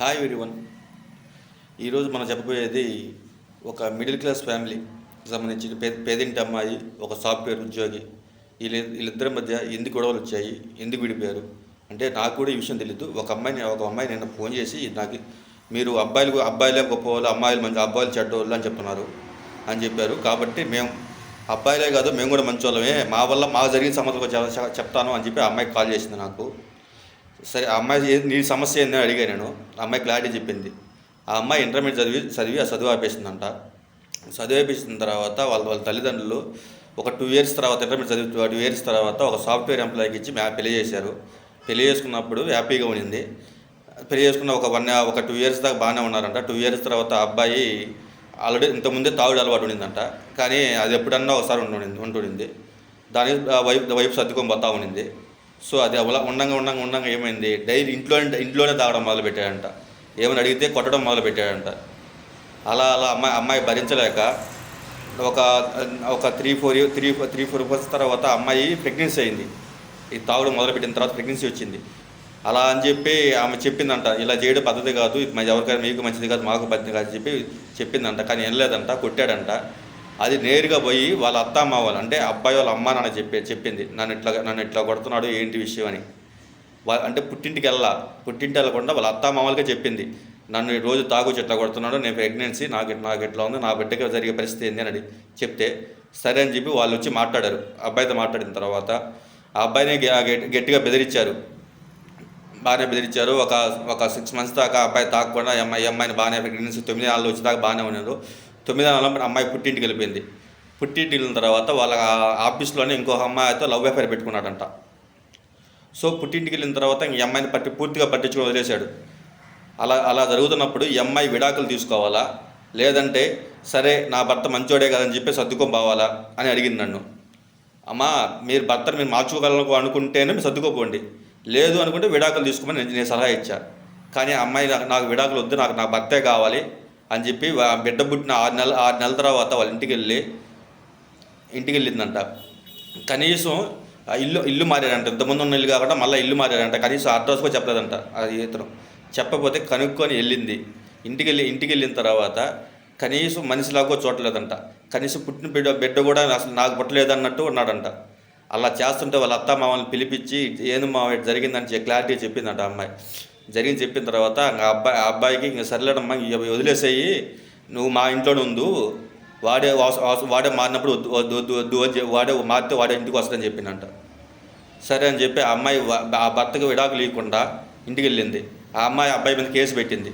Hi one ఈరోజు మనం చెప్పబోయేది ఒక మిడిల్ క్లాస్ ఫ్యామిలీ సంబంధించిన పే పేదింటి అమ్మాయి ఒక సాఫ్ట్వేర్ ఉద్యోగి. వీళ్ళ వీళ్ళిద్దరి మధ్య ఎందుకు గొడవలు వచ్చాయి ఎందుకు విడిపోయారు? అంటే నాకు కూడా ఈ విషయం తెలియదు ఒక అమ్మాయిని ఒక అమ్మాయి నేను ఫోన్ చేసి నాకు మీరు అబ్బాయిలు అబ్బాయిలే గొప్పవాళ్ళు అమ్మాయిలు మంచి అబ్బాయిలు చెడ్డవాళ్ళు అని చెప్తున్నారు అని చెప్పారు. కాబట్టి మేము అబ్బాయిలే కాదు మేము కూడా మంచి వాళ్ళమే మా వల్ల మాకు జరిగిన సమస్యలు చెప్తాను అని చెప్పి ఆ అమ్మాయికి కాల్ చేసింది నాకు. సరే ఆ అమ్మాయి నీ సమస్య ఏందని అడిగాను నేను. ఆ అమ్మాయి క్లారిటీ చెప్పింది. ఆ అమ్మాయి ఇంటర్మీడియట్ చదివి చదివి ఆ చదువు ఆపేసిందంట. చదువు ఆపేసిన తర్వాత వాళ్ళ వాళ్ళ తల్లిదండ్రులు ఒక టూ ఇయర్స్ తర్వాత ఇంటర్మీడియట్ చదివి టూ ఇయర్స్ తర్వాత ఒక సాఫ్ట్వేర్ ఎంప్లాయీకి ఇచ్చి మ్యా పెళ్ళి చేశారు. పెళ్ళి చేసుకున్నప్పుడు హ్యాపీగా ఉండింది. పెళ్ళి చేసుకున్న ఒక వన్ ఒక టూ ఇయర్స్ దాకా బాగానే ఉన్నారంట. టూ ఇయర్స్ తర్వాత అబ్బాయి ఆల్రెడీ ఇంతకుముందే తాగుడు అలవాటు ఉండిందంట. కానీ అది ఎప్పుడన్నా ఒకసారి ఉంటుండింది. ఉంటుండింది దాని వైపు వైపు సర్దుకొని పోతా ఉండింది. సో అది అలా ఉండంగా ఉండంగా ఉండంగా ఏమైంది? డైలీ ఇంట్లోనే ఇంట్లోనే తాగడం మొదలు పెట్టాడంట ఏమని అడిగితే కొట్టడం మొదలు పెట్టాడంట అలా అలా అమ్మాయి అమ్మాయి భరించలేక ఒక ఒక three four three three four years తర్వాత అమ్మాయి ప్రెగ్నెన్సీ అయింది. ఈ తాగుడు మొదలుపెట్టిన తర్వాత ప్రెగ్నెన్సీ వచ్చింది. అలా అని చెప్పి ఆమె చెప్పిందంట ఇలా చేయడం పద్ధతి కాదు ఇది ఎవరికైనా మీకు మంచిది కాదు మాకు పద్ధతి కాదు చెప్పి చెప్పిందంట. కానీ వెళ్ళలేదంట కొట్టాడంట. అది నేరుగా పోయి వాళ్ళ అత్త అమ్మ వాళ్ళు అంటే అబ్బాయి వాళ్ళ అమ్మ నాన్న చెప్పే చెప్పింది. నన్ను ఇట్లా నన్ను ఇట్లా కొడుతున్నాడు ఏంటి విషయం అని. అంటే పుట్టింటికి వెళ్ళా పుట్టింటి వెళ్ళకుండా వాళ్ళ అత్త మామూలుగా చెప్పింది. నన్ను ఈ రోజు తాగు చెట్ల కొడుతున్నాడు నేను ప్రెగ్నెన్సీ నాకు నాకు ఇట్లా ఉంది నా బిడ్డకి జరిగే పరిస్థితి ఏంది అని అడిగి చెప్తే సరే అని చెప్పి వాళ్ళు వచ్చి మాట్లాడారు. అబ్బాయితో మాట్లాడిన తర్వాత ఆ అబ్బాయిని గెట్- గట్టిగా బెదిరించారు. బాగానే బెదిరించారు. ఒక ఒక సిక్స్ మంత్స్ దాకా అబ్బాయి తాగకుండా అమ్మాయి అమ్మాయిని బాగానే ప్రెగ్నెన్సీ తొమ్మిది నాలుగు వచ్చి దాకా బాగానే ఉన్నారు తొమ్మిది నెలల అమ్మాయి పుట్టింటికి వెళ్ళిపోయింది. పుట్టింటికి వెళ్ళిన తర్వాత వాళ్ళ ఆఫీస్లోనే ఇంకో అమ్మాయితో లవ్ అఫైర్ పెట్టుకున్నాడంట. సో పుట్టింటికి వెళ్ళిన తర్వాత ఈ అమ్మాయిని పట్టి పూర్తిగా పట్టించుకుని వదిలేశాడు. అలా అలా జరుగుతున్నప్పుడు ఈ అమ్మాయి విడాకులు తీసుకోవాలా? లేదంటే సరే నా భర్త మంచోడే కదని చెప్పి సర్దుకొని పోవాలా? అని అడిగింది నన్ను. అమ్మా మీరు భర్తను మీరు మార్చుకోగలను అనుకుంటేనే మీరు సర్దుకోపోండి. లేదు అనుకుంటే విడాకులు తీసుకోమని నేను సలహా ఇచ్చా. కానీ ఆ అమ్మాయి నాకు నాకు విడాకులు వద్దు నాకు నా భర్తే కావాలి. అని చెప్పి బిడ్డ పుట్టిన ఆరు నెలల ఆరు నెలల తర్వాత వాళ్ళ ఇంటికి వెళ్ళి ఇంటికి వెళ్ళిందంట. కనీసం ఆ ఇల్లు ఇల్లు మారాడంట ఇంతమంది ఉన్న ఇల్లు కాకుండా మళ్ళీ ఇల్లు మారాడంట కనీసం అడ్రస్ కూడా చెప్పలేదంట అది ఇతను. చెప్పకపోతే కనుక్కొని వెళ్ళింది. ఇంటికి వెళ్ళి ఇంటికి వెళ్ళిన తర్వాత కనీసం మనిషిలాగా చూడలేదంట. కనీసం పుట్టిన బిడ్డ బిడ్డ కూడా అసలు నాకు పుట్టలేదు అన్నట్టు ఉన్నాడంట. అలా చేస్తుంటే వాళ్ళ అత్త మామల్ని పిలిపించి ఏంది మా జరిగిందని చెప్పి క్లారిటీ చెప్పిందంట అమ్మాయి. జరిగింది చెప్పిన తర్వాత ఆ అబ్బాయి ఆ అబ్బాయికి ఇంకా సర్లేడమ్మా ఇక వదిలేసేయి నువ్వు మా ఇంట్లోనే ఉండు వాడే వాస- వాడే మారినప్పుడు వద్దు వద్దు వద్దు అని చెప్పి వాడే మారితే వాడే ఇంటికి వస్తాడని చెప్పిందంట సరే అని చెప్పి ఆ అమ్మాయి ఆ భర్తకు విడాకులు లేకుండా ఇంటికి వెళ్ళింది. ఆ అమ్మాయి అబ్బాయి మీద కేసు పెట్టింది.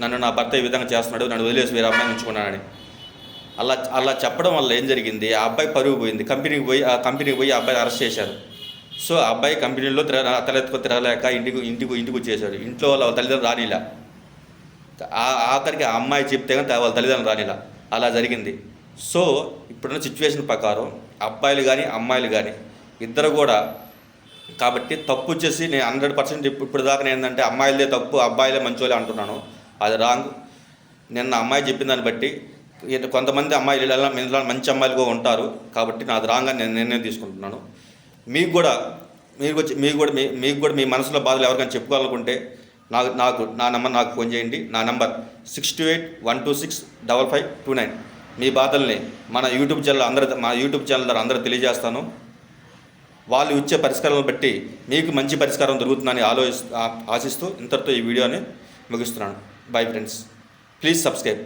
నన్ను నా భర్త ఈ విధంగా చేస్తున్నాడు నన్ను వదిలేసి వేరే అమ్మాయిని ఉంచుకున్నానని. అలా అలా చెప్పడం వల్ల ఏం జరిగింది? ఆ అబ్బాయి పరుగు పోయింది. కంపెనీకి పోయి ఆ కంపెనీకి పోయి ఆ అబ్బాయిని అరెస్ట్ చేశారు. సో ఆ అబ్బాయి కంపెనీలో తిరగ తలెత్తుకు తిరగలేక ఇంటికి ఇంటికి ఇంటికి వచ్చేసాడు. ఇంట్లో వాళ్ళ తల్లిదండ్రులు రానిలా. ఆ- ఆఖరికి ఆ అమ్మాయి చెప్తే కానీ వాళ్ళ తల్లిదండ్రులు రానిలా. అలా జరిగింది. సో ఇప్పుడున్న సిచ్యువేషన్ ప్రకారం అబ్బాయిలు కానీ అమ్మాయిలు కానీ ఇద్దరు కూడా కాబట్టి తప్పు వచ్చేసి నేను హండ్రెడ్ పర్సెంట్ ఇప్పుడు దాకా ఏంటంటే అమ్మాయిలదే తప్పు అబ్బాయిలే మంచోలే అంటున్నాను. అది రాంగ్. నిన్న అమ్మాయి చెప్పిన దాన్ని బట్టి కొంతమంది అమ్మాయిలు ఇలా మంచి అమ్మాయిలు కూడా ఉంటారు కాబట్టి నాది రాంగ్ అని నేను నిర్ణయం తీసుకుంటున్నాను. మీకు కూడా మీకు వచ్చి మీకు కూడా మీ మీకు కూడా మీ మనసులో బాధలు ఎవరికైనా చెప్పుకోవాలనుకుంటే నాకు నాకు నా నెంబర్ నాకు ఫోన్ చేయండి. నా number six two eight one two six double five two nine. మీ బాధల్ని మన యూట్యూబ్ ఛానల్ అందరి మా యూట్యూబ్ ఛానల్ ద్వారా అందరూ తెలియజేస్తాను. వాళ్ళు ఇచ్చే పరిష్కారాలను బట్టి మీకు మంచి పరిష్కారం దొరుకుతుందని ఆలోచి ఆశిస్తూ ఇంతటితో ఈ వీడియోని ముగిస్తున్నాను. Bye friends please subscribe